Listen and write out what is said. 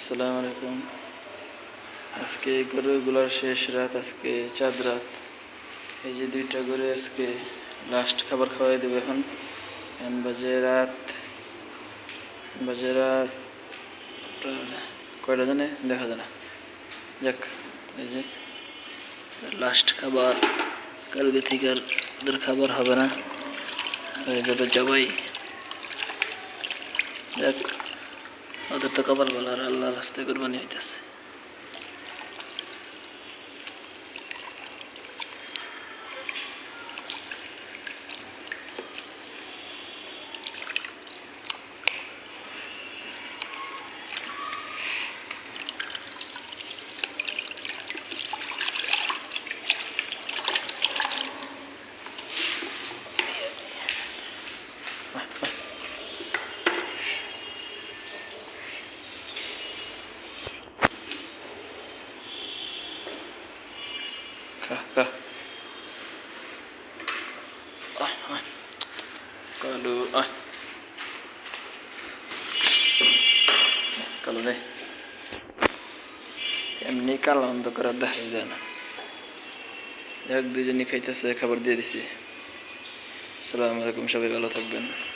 আসসালামু আলাইকুম। আজকে গরুগুলোর শেষ রাত, আজকে চাঁদ রাত। এই যে দুইটা গরু আজকে লাস্ট খাবার খাওয়াই দেবো এখন। বাজে রাত বাজে রাত কয়টা জানে? দেখা যায় না। যাক, এই যে লাস্ট খাবার। কালকে থেকে আর ওদের খাবার হবে না। যাবে জবাই। যাক। ওদের তো কপাল ভালো আর আল্লাহ রাস্তায় কোরবানি হইতেছে। আয় কালু নে এমনি কালো অন্ধ করার দেখা যায় না এক দুজনই খাইতেছে খাবার দিয়ে দিছি আসসালামু আলাইকুম সবাই ভালো থাকবেন